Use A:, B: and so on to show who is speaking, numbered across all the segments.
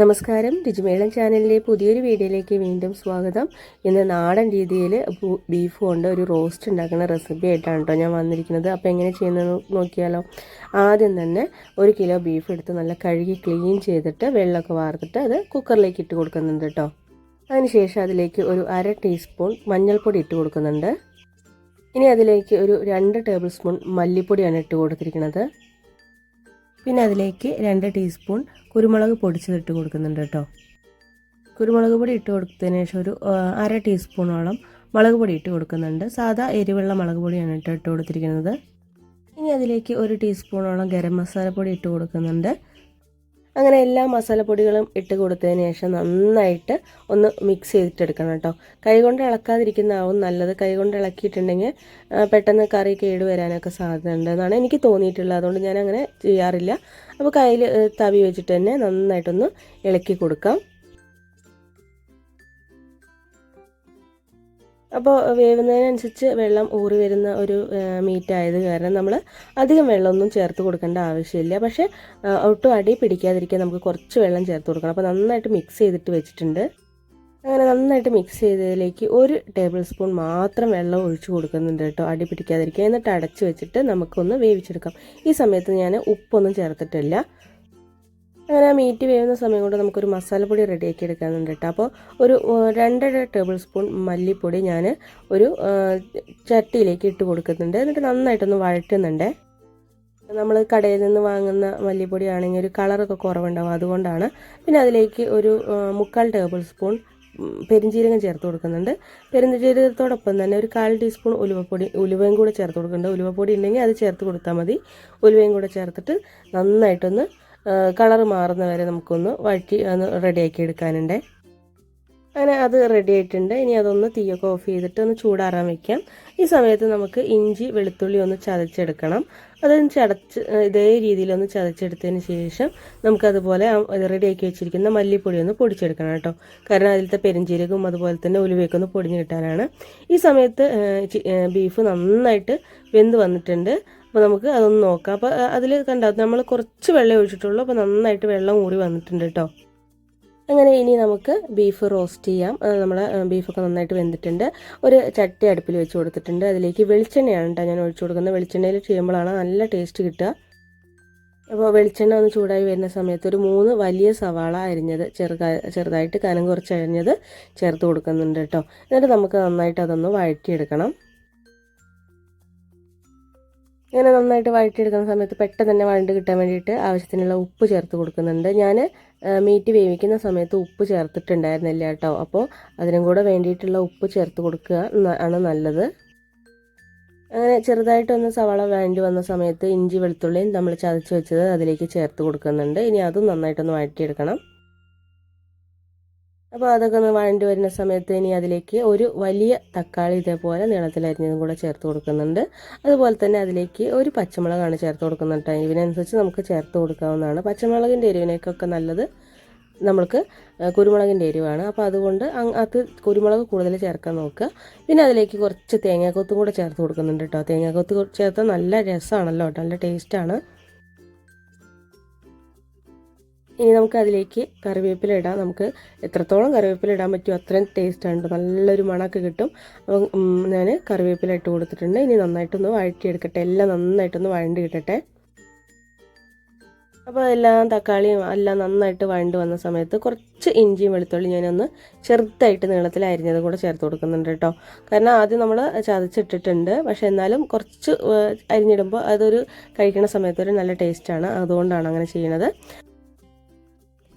A: നമസ്കാരം. രുചിമേളം ചാനലിലെ പുതിയൊരു വീഡിയോയിലേക്ക് വീണ്ടും സ്വാഗതം. ഇന്ന് നാടൻ രീതിയിൽ ബീഫ് കൊണ്ട് ഒരു റോസ്റ്റ് ഉണ്ടാക്കുന്ന റെസിപ്പി ആയിട്ടാണ് കേട്ടോ ഞാൻ വന്നിരിക്കുന്നത്. അപ്പോൾ എങ്ങനെ ചെയ്യുന്നത് നോക്കിയാലോ. ആദ്യം തന്നെ ഒരു കിലോ ബീഫ് എടുത്ത് നല്ല കഴുകി ക്ലീൻ ചെയ്തിട്ട് വെള്ളമൊക്കെ വാർത്തിട്ട് അത് കുക്കറിലേക്ക് ഇട്ട് കൊടുക്കുന്നുണ്ട് കേട്ടോ. അതിനുശേഷം അതിലേക്ക് ഒരു അര ടീസ്പൂൺ മഞ്ഞൾപ്പൊടി ഇട്ട് കൊടുക്കുന്നുണ്ട്. ഇനി അതിലേക്ക് ഒരു രണ്ട് ടേബിൾ സ്പൂൺ മല്ലിപ്പൊടിയാണ് ഇട്ട് കൊടുത്തിരിക്കുന്നത്. പിന്നെ അതിലേക്ക് രണ്ട് ടീസ്പൂൺ കുരുമുളക് പൊടിച്ചതിട്ട് കൊടുക്കുന്നുണ്ട് കേട്ടോ. കുരുമുളക് പൊടി ഇട്ട് കൊടുത്തതിന് ശേഷം ഒരു അര ടീസ്പൂണോളം മുളക് പൊടി ഇട്ട് കൊടുക്കുന്നുണ്ട്. സാധാ എരിവുള്ള മുളക് പൊടിയാണ് ഇട്ട് ഇട്ട് കൊടുത്തിരിക്കുന്നത്. ഇനി അതിലേക്ക് ഒരു ടീസ്പൂണോളം ഗരം മസാല പൊടി ഇട്ട് കൊടുക്കുന്നുണ്ട്. അങ്ങനെ എല്ലാ മസാലപ്പൊടികളും ഇട്ട് കൊടുത്തതിന് ശേഷം നന്നായിട്ട് ഒന്ന് മിക്സ് ചെയ്തിട്ടെടുക്കണം കേട്ടോ. കൈകൊണ്ട് ഇളക്കാതിരിക്കുന്നതാവും നല്ലത്. കൈകൊണ്ട് ഇളക്കിയിട്ടുണ്ടെങ്കിൽ പെട്ടെന്ന് കറി കേട് വരാനൊക്കെ സാധ്യതയുണ്ട് എന്നാണ് എനിക്ക് തോന്നിയിട്ടുള്ളത്. അതുകൊണ്ട് ഞാൻ അങ്ങനെ ചെയ്യാറില്ല അപ്പോൾ കയ്യിൽ തവി വെച്ചിട്ട് തന്നെ നന്നായിട്ടൊന്ന് ഇളക്കി കൊടുക്കാം. അപ്പോൾ വേവുന്നതിനനുസരിച്ച് വെള്ളം ഊറി വരുന്ന ഒരു മീറ്റ് ആയത് കാരണം നമ്മൾ അധികം വെള്ളമൊന്നും ചേർത്ത് കൊടുക്കേണ്ട ആവശ്യമില്ല. പക്ഷേ ഒട്ടും അടി പിടിക്കാതിരിക്കാൻ നമുക്ക് കുറച്ച് വെള്ളം ചേർത്ത് കൊടുക്കണം. അപ്പോൾ നന്നായിട്ട് മിക്സ് ചെയ്തിട്ട് വെച്ചിട്ടുണ്ട്. അങ്ങനെ നന്നായിട്ട് മിക്സ് ചെയ്തതിലേക്ക് ഒരു ടേബിൾ സ്പൂൺ മാത്രം വെള്ളം ഒഴിച്ചു കൊടുക്കുന്നുണ്ട് കേട്ടോ അടി പിടിക്കാതിരിക്കുക എന്നിട്ട് അടച്ച് വെച്ചിട്ട് നമുക്കൊന്ന് വേവിച്ചെടുക്കാം. ഈ സമയത്ത് ഞാൻ ഉപ്പൊന്നും ചേർത്തിട്ടില്ല. അങ്ങനെ ആ മീറ്റ് വേവുന്ന സമയം കൊണ്ട് നമുക്കൊരു മസാലപ്പൊടി റെഡിയാക്കി എടുക്കാനുണ്ട് കേട്ടോ അപ്പോൾ ഒരു രണ്ടര ടേബിൾ സ്പൂൺ മല്ലിപ്പൊടി ഞാൻ ഒരു ചട്ടിയിലേക്ക് ഇട്ട് കൊടുക്കുന്നുണ്ട്. എന്നിട്ട് നന്നായിട്ടൊന്ന് വഴറ്റുന്നുണ്ട്. നമ്മൾ കടയിൽ നിന്ന് വാങ്ങുന്ന മല്ലിപ്പൊടി ആണെങ്കിൽ ഒരു കളറൊക്കെ കുറവുണ്ടാവും അതുകൊണ്ടാണ്. പിന്നെ അതിലേക്ക് ഒരു മുക്കാൽ ടേബിൾ സ്പൂൺ പെരിഞ്ചീരകം ചേർത്ത് കൊടുക്കുന്നുണ്ട്. പെരിഞ്ചീരകത്തോടൊപ്പം തന്നെ ഒരു കാൽ ടീസ്പൂൺ ഉലുവപ്പൊടി ഉലുവയും കൂടെ ചേർത്ത് കൊടുക്കുന്നുണ്ട്. ഉലുവപ്പൊടി ഉണ്ടെങ്കിൽ അത് ചേർത്ത് കൊടുത്താൽ മതി. ഉലുവയും കൂടെ ചേർത്തിട്ട് നന്നായിട്ടൊന്ന് കളർ മാറുന്ന വരെ നമുക്കൊന്ന് വഴറ്റി ഒന്ന് റെഡിയാക്കി എടുക്കാനുണ്ട്. അങ്ങനെ അത് റെഡി ആയിട്ടുണ്ട്. ഇനി അതൊന്ന് തീയൊക്കെ ഓഫ് ചെയ്തിട്ട് ഒന്ന് ചൂടാറാൻ വെക്കാം. ഈ സമയത്ത് നമുക്ക് ഇഞ്ചി വെളുത്തുള്ളി ഒന്ന് ചതച്ചെടുക്കണം. അതൊന്ന് ചതച്ച് ഇതേ രീതിയിൽ ഒന്ന് ചതച്ചെടുത്തതിന് ശേഷം നമുക്കതുപോലെ റെഡിയാക്കി വെച്ചിരിക്കുന്ന മല്ലിപ്പൊടി ഒന്ന് പൊടിച്ചെടുക്കണം കേട്ടോ. കാരണം അതിലത്തെ പെരിഞ്ചീരകവും അതുപോലെ തന്നെ ഉലുവയൊക്കെ ഒന്ന് പൊടിഞ്ഞ് കിട്ടാനാണ്. ഈ സമയത്ത് ബീഫ് നന്നായിട്ട് വെന്ത് വന്നിട്ടുണ്ട്. അപ്പോൾ നമുക്ക് അതൊന്ന് നോക്കാം. അപ്പോൾ അതിൽ കണ്ടാൽ നമ്മൾ കുറച്ച് വെള്ളം ഒഴിച്ചിട്ടുള്ളൂ. അപ്പോൾ നന്നായിട്ട് വെള്ളം ഊറി വന്നിട്ടുണ്ട് കേട്ടോ. അങ്ങനെ ഇനി നമുക്ക് ബീഫ് റോസ്റ്റ് ചെയ്യാം. നമ്മൾ ബീഫൊക്കെ നന്നായിട്ട് വെന്തിട്ടുണ്ട്. ഒരു ചട്ടി അടുപ്പിൽ വെച്ച് കൊടുത്തിട്ടുണ്ട്. അതിലേക്ക് വെളിച്ചെണ്ണയാണ് കേട്ടോ ഞാൻ ഒഴിച്ചു കൊടുക്കുന്നത്. വെളിച്ചെണ്ണയിൽ ചെയ്യുമ്പോഴാണ് നല്ല ടേസ്റ്റ് കിട്ടുക. അപ്പോൾ വെളിച്ചെണ്ണ ഒന്ന് ചൂടായി വരുന്ന സമയത്ത് ഒരു മൂന്ന് വലിയ സവാള അരിഞ്ഞത് ചെറുതാ ചെറുതായിട്ട് കനം കുറച്ച് അരിഞ്ഞത് ചേർത്ത് കൊടുക്കുന്നുണ്ട് കേട്ടോ എന്നിട്ട് നമുക്ക് നന്നായിട്ട് അതൊന്ന് വഴറ്റിയെടുക്കണം. ഇങ്ങനെ നന്നായിട്ട് വഴറ്റിയെടുക്കുന്ന സമയത്ത് പെട്ടെന്ന് തന്നെ വഴണ്ട് കിട്ടാൻ വേണ്ടിയിട്ട് ആവശ്യത്തിനുള്ള ഉപ്പ് ചേർത്ത് കൊടുക്കുന്നുണ്ട്. ഞാൻ മീറ്റ് വേവിക്കുന്ന സമയത്ത് ഉപ്പ് ചേർത്തിട്ടുണ്ടായിരുന്നില്ല കേട്ടോ. അപ്പോൾ അതിനും കൂടെ വേണ്ടിയിട്ടുള്ള ഉപ്പ് ചേർത്ത് കൊടുക്കുക ആണ് നല്ലത്. അങ്ങനെ ചെറുതായിട്ടൊന്ന് സവാള വേണ്ടി വന്ന സമയത്ത് ഇഞ്ചി വെളുത്തുള്ളിയും നമ്മൾ ചതച്ച് വെച്ചത് അതിലേക്ക് ചേർത്ത് കൊടുക്കുന്നുണ്ട്. ഇനി അതും നന്നായിട്ടൊന്ന് വഴറ്റിയെടുക്കണം. അപ്പോൾ അതൊക്കെ ഒന്ന് വഴണ്ടി വരുന്ന സമയത്ത് ഇനി അതിലേക്ക് ഒരു വലിയ തക്കാളി ഇതേപോലെ നീളത്തിലരിഞ്ഞതും കൂടെ ചേർത്ത് കൊടുക്കുന്നുണ്ട്. അതുപോലെ തന്നെ അതിലേക്ക് ഒരു പച്ചമുളകാണ് ചേർത്ത് കൊടുക്കുന്നത് ഇതിനനുസരിച്ച് നമുക്ക് ചേർത്ത് കൊടുക്കാവുന്നതാണ്. പച്ചമുളകിന്റെ എരിവിനേക്കൊക്കെ നല്ലത് നമ്മൾക്ക് കുരുമുളകിന്റെ എരിവാണ്. അപ്പോൾ അതുകൊണ്ട് അത് കുരുമുളക് കൂടുതൽ ചേർക്കാൻ നോക്കുക. പിന്നെ അതിലേക്ക് കുറച്ച് തേങ്ങാക്കൊത്തും കൂടെ ചേർത്ത് കൊടുക്കുന്നുണ്ട് കേട്ടോ. തേങ്ങാക്കൊത്ത് ചേർത്താൽ നല്ല രസമാണല്ലോ നല്ല ടേസ്റ്റാണ് ഇനി നമുക്ക് അതിലേക്ക് കറിവേപ്പില ഇടാം. നമുക്ക് എത്രത്തോളം കറിവേപ്പില ഇടാൻ പറ്റുമോ അത്രയും ടേസ്റ്റാണ് കേട്ടോ നല്ലൊരു മണമൊക്കെ കിട്ടും. അപ്പം ഞാൻ കറിവേപ്പില ഇട്ട് കൊടുത്തിട്ടുണ്ട്. ഇനി നന്നായിട്ടൊന്ന് വഴറ്റിയെടുക്കട്ടെ. എല്ലാം നന്നായിട്ടൊന്ന് വഴണ്ടി കിട്ടട്ടെ. അപ്പോൾ എല്ലാം തക്കാളിയും എല്ലാം നന്നായിട്ട് വഴണ്ട് വന്ന സമയത്ത് കുറച്ച് ഇഞ്ചിയും വെളുത്തുള്ളി ഞാനൊന്ന് ചെറുതായിട്ട് നീളത്തിൽ അരിഞ്ഞതും കൂടെ ചേർത്ത് കൊടുക്കുന്നുണ്ട് കേട്ടോ കാരണം ആദ്യം നമ്മൾ ചതച്ചിട്ടിട്ടുണ്ട്. പക്ഷേ എന്നാലും കുറച്ച് അരിഞ്ഞിടുമ്പോൾ അതൊരു കഴിക്കുന്ന സമയത്ത് ഒരു നല്ല ടേസ്റ്റാണ് അതുകൊണ്ടാണ് അങ്ങനെ ചെയ്യണത്.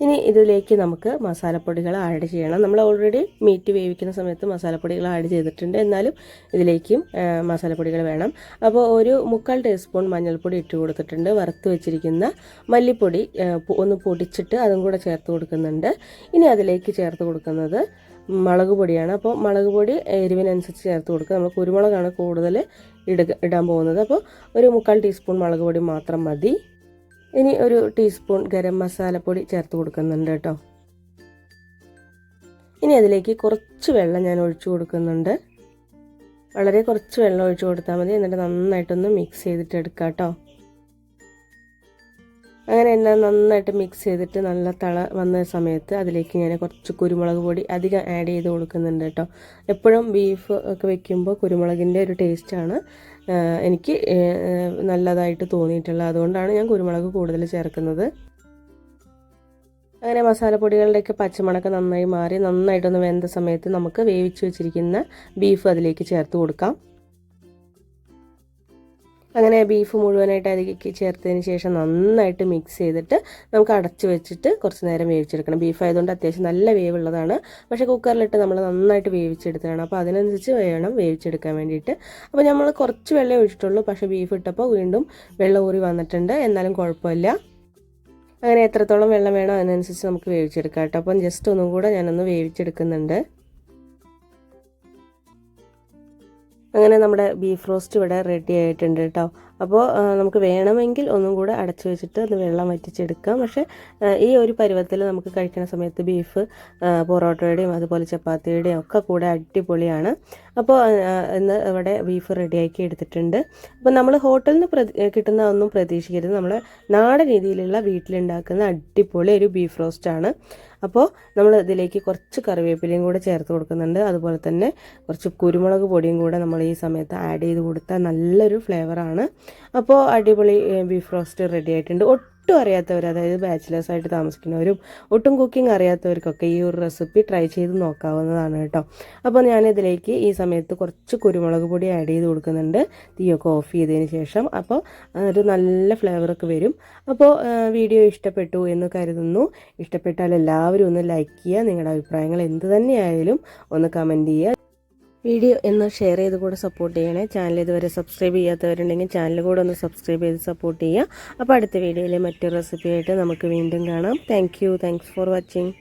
A: ഇനി ഇതിലേക്ക് നമുക്ക് മസാലപ്പൊടികൾ ആഡ് ചെയ്യണം. നമ്മൾ ഓൾറെഡി മീറ്റ് വേവിക്കുന്ന സമയത്ത് മസാലപ്പൊടികൾ ആഡ് ചെയ്തിട്ടുണ്ട്. എന്നാലും ഇതിലേക്കും മസാലപ്പൊടികൾ വേണം. അപ്പോൾ ഒരു മുക്കാൽ ടീസ്പൂൺ മഞ്ഞൾപ്പൊടി ഇട്ട് കൊടുത്തിട്ടുണ്ട്. വറുത്ത് വെച്ചിരിക്കുന്ന മല്ലിപ്പൊടി ഒന്ന് പൊടിച്ചിട്ട് അതും കൂടെ ചേർത്ത് കൊടുക്കുന്നുണ്ട്. ഇനി അതിലേക്ക് ചേർത്ത് കൊടുക്കുന്നത് മുളക് പൊടിയാണ്. അപ്പോൾ മുളക് പൊടി എരിവിനനുസരിച്ച് ചേർത്ത് കൊടുക്കുക. നമ്മൾ കുരുമുളകാണ് കൂടുതൽ ഇടുക ഇടാൻ പോകുന്നത്. അപ്പോൾ ഒരു മുക്കാൽ ടീസ്പൂൺ മുളക് പൊടി മാത്രം മതി. ഇനി ഒരു ടീസ്പൂൺ ഗരം മസാലപ്പൊടി ചേർത്ത് കൊടുക്കുന്നുണ്ട് കേട്ടോ. ഇനി അതിലേക്ക് കുറച്ച് വെള്ളം ഞാൻ ഒഴിച്ചു കൊടുക്കുന്നുണ്ട്. വളരെ കുറച്ച് വെള്ളം ഒഴിച്ചു കൊടുത്താൽ മതി. എന്നിട്ട് നന്നായിട്ടൊന്ന് മിക്സ് ചെയ്തിട്ട് എടുക്കാം കേട്ടോ. അങ്ങനെ എല്ലാം നന്നായിട്ട് മിക്സ് ചെയ്തിട്ട് നല്ല തള വന്ന സമയത്ത് അതിലേക്ക് ഞാൻ കുറച്ച് കുരുമുളക് പൊടി അധികം ആഡ് ചെയ്ത് കൊടുക്കുന്നുണ്ട് കേട്ടോ. എപ്പോഴും ബീഫ് ഒക്കെ വെക്കുമ്പോൾ കുരുമുളകിന്റെ ഒരു ടേസ്റ്റാണ് എനിക്ക് നല്ലതായിട്ട് തോന്നിയിട്ടുള്ളത്. അതുകൊണ്ടാണ് ഞാൻ കുരുമുളക് കൂടുതൽ ചേർക്കുന്നത്. അങ്ങനെ മസാലപ്പൊടികളുടെയൊക്കെ പച്ചമണക്ക് നന്നായി മാറി നന്നായിട്ടൊന്ന് വെന്ത സമയത്ത് നമുക്ക് വേവിച്ച് വെച്ചിരിക്കുന്ന ബീഫ് അതിലേക്ക് ചേർത്ത് കൊടുക്കാം. അങ്ങനെ ബീഫ് മുഴുവനായിട്ട് അതിലേക്ക് ചേർത്തതിന് ശേഷം നന്നായിട്ട് മിക്സ് ചെയ്തിട്ട് നമുക്ക് അടച്ചു വെച്ചിട്ട് കുറച്ച് നേരം വേവിച്ചെടുക്കണം. ബീഫ് ആയതുകൊണ്ട് അത്യാവശ്യം നല്ല വേവുള്ളതാണ്. പക്ഷേ കുക്കറിലിട്ട് നമ്മൾ നന്നായിട്ട് വേവിച്ചെടുത്തതാണ്. അപ്പോൾ അതിനനുസരിച്ച് വേണം വേവിച്ചെടുക്കാൻ വേണ്ടിയിട്ട്. അപ്പോൾ നമ്മൾ കുറച്ച് വെള്ളം ഒഴിച്ചിട്ടുള്ളൂ. പക്ഷേ ബീഫ് ഇട്ടപ്പോൾ വീണ്ടും വെള്ളം ഊറി വന്നിട്ടുണ്ട്. എന്നാലും കുഴപ്പമില്ല. അങ്ങനെ എത്രത്തോളം വെള്ളം വേണോ അതിനനുസരിച്ച് നമുക്ക് വേവിച്ചെടുക്കാം കേട്ടോ. അപ്പം ജസ്റ്റ് ഒന്നും കൂടെ ഞാനൊന്ന് വേവിച്ചെടുക്കുന്നുണ്ട്. അങ്ങനെ നമ്മുടെ ബീഫ് റോസ്റ്റ് ഇവിടെ റെഡി ആയിട്ടുണ്ട് കേട്ടോ അപ്പോൾ നമുക്ക് വേണമെങ്കിൽ ഒന്നും കൂടെ അടച്ചു വെച്ചിട്ട് അത് വെള്ളം വറ്റിച്ചെടുക്കാം. പക്ഷേ ഈ ഒരു പരുവത്തിൽ നമുക്ക് കഴിക്കുന്ന സമയത്ത് ബീഫ് പൊറോട്ടയുടെയും അതുപോലെ ചപ്പാത്തിയുടെയും ഒക്കെ കൂടെ അടിപൊളിയാണ്. അപ്പോൾ ഇന്ന് ഇവിടെ ബീഫ് റെഡിയാക്കി എടുത്തിട്ടുണ്ട്. അപ്പോൾ നമ്മൾ ഹോട്ടലിൽ നിന്ന് പ്രതി കിട്ടുന്ന ഒന്നും പ്രതീക്ഷിക്കരുത്. നമ്മൾ നാടൻ രീതിയിലുള്ള വീട്ടിലുണ്ടാക്കുന്ന അടിപൊളി ഒരു ബീഫ് റോസ്റ്റാണ് അപ്പോൾ നമ്മൾ ഇതിലേക്ക് കുറച്ച് കറിവേപ്പിലയും കൂടെ ചേർത്ത് കൊടുക്കുന്നുണ്ട്. അതുപോലെ തന്നെ കുറച്ച് കുരുമുളക് പൊടിയും കൂടെ നമ്മൾ ഈ സമയത്ത് ആഡ് ചെയ്ത് കൊടുത്താൽ നല്ലൊരു ഫ്ലേവറാണ് അപ്പോൾ അടിപൊളി ബീഫ് റോസ്റ്റ് റെഡി ആയിട്ടുണ്ട്. ഒട്ടും അറിയാത്തവർ അതായത് ബാച്ചിലേഴ്സ് ആയിട്ട് താമസിക്കുന്നവരും ഒട്ടും കുക്കിംഗ് അറിയാത്തവർക്കൊക്കെ ഈ ഒരു റെസിപ്പി ട്രൈ ചെയ്ത് നോക്കാവുന്നതാണ് കേട്ടോ. അപ്പോൾ ഞാനിതിലേക്ക് ഈ സമയത്ത് കുറച്ച് കുരുമുളക് പൊടി ആഡ് ചെയ്ത് കൊടുക്കുന്നുണ്ട്. തീയൊക്കെ ഓഫ് ചെയ്തതിന് ശേഷം അപ്പോൾ ഒരു നല്ല ഫ്ലേവറൊക്കെ വരും. അപ്പോൾ വീഡിയോ ഇഷ്ടപ്പെട്ടു എന്ന് കരുതുന്നു. ഇഷ്ടപ്പെട്ടാൽ എല്ലാവരും ഒന്ന് ലൈക്ക് ചെയ്യുക. നിങ്ങളുടെ അഭിപ്രായങ്ങൾ എന്ത് തന്നെയായാലും ഒന്ന് കമന്റ് ചെയ്യുക. വീഡിയോ എന്ന് ഷെയർ ചെയ്ത് കൂടെ സപ്പോർട്ട് ചെയ്യണേ. ചാനൽ ഇതുവരെ സബ്സ്ക്രൈബ് ചെയ്യാത്തവരുണ്ടെങ്കിൽ ചാനൽ കൂടെ ഒന്ന് സബ്സ്ക്രൈബ് ചെയ്ത് സപ്പോർട്ട് ചെയ്യുക. അപ്പോൾ അടുത്ത വീഡിയോയിലെ മറ്റൊരു റെസിപ്പിയായിട്ട് നമുക്ക് വീണ്ടും കാണാം. Thank you thanks for watching